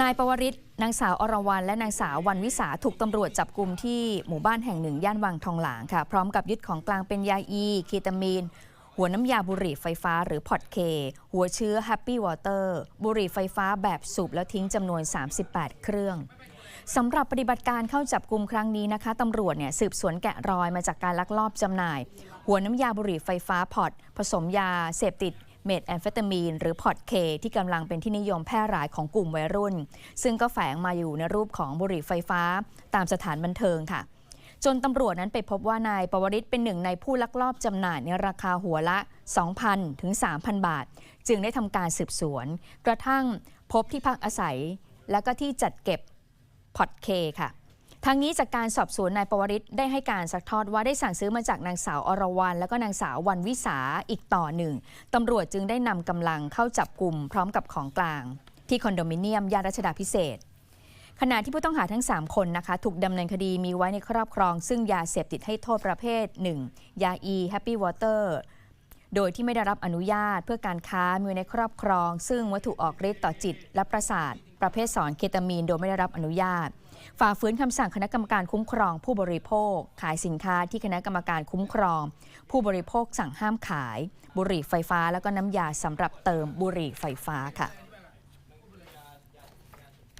นายปวริศนางสาวอรวรรณและนางสาววันวิสาถูกตำรวจจับกลุ่มที่หมู่บ้านแห่งหนึ่งย่านวังทองหลางค่ะ พร้อมกับยึดของกลางเป็นยาอี เคตามีน หัวน้ำยาบุหรี่ไฟฟ้าหรือพอดเค หัวเชื้อแฮปปี้วอเตอร์บุหรี่ไฟฟ้าแบบสูบแล้วทิ้งจำนวน 38 เครื่องสำหรับปฏิบัติการเข้าจับกลุ่มครั้งนี้นะคะตำรวจเนี่ยสืบสวนแกะรอยมาจากการลักลอบจำหน่าย หัวน้ำยาบุหรี่ไฟฟ้าพอดผสมยาเสพติด เมทแอมเฟตามีน หรือพอดเคที่กำลังเป็นที่นิยมแพร่หลายของกลุ่มวัยรุ่น ซึ่งก็แฝงมาอยู่ในรูปของบุหรี่ไฟฟ้า ตามสถานบันเทิงค่ะ จนตำรวจนั้นไปพบว่านายปวริศเป็นหนึ่งในผู้ลักลอบจำหน่ายในราคาหัวละ 2,000 ถึง 3,000 บาท จึงได้ทำการสืบสวน กระทั่งพบที่พักอาศัย และก็ที่จัดเก็บพอดเคค่ะ ทางนี้จากการสอบสวนนายปวริศได้ให้การสักทอดว่าได้สั่งซื้อมาจากนางสาวอรวรรณและก็นางสาววันวิสาอีกต่อหนึ่งตำรวจจึงได้นำกำลังเข้าจับกลุ่มพร้อมกับของกลาง ที่คอนโดมิเนียมย่านรัชดาพิเศษขณะที่ผู้ต้องหาทั้ง 3 คนนะคะ ถูกดำเนินคดีมีไว้ในครอบครอง ซึ่งยาเสพติดให้โทษประเภท 1 ยาอีแฮปปี้วอเตอร์โดยที่ไม่ได้รับอนุญาตเพื่อการค้ามีไว้ในครอบครอง ซึ่งวัตถุออกฤทธิ์ต่อจิตและประสาท ประเภทสอนเคตามีนโดยไม่ได้รับอนุญาต ฝ่าฝืนคำสั่งคณะกรรมการคุ้มครองผู้บริโภค ขายสินค้าที่คณะกรรมการคุ้มครอง ผู้บริโภคสั่งห้ามขาย บุหรี่ไฟฟ้า แล้วก็น้ำยาสำหรับเติมบุหรี่ไฟฟ้าค่ะ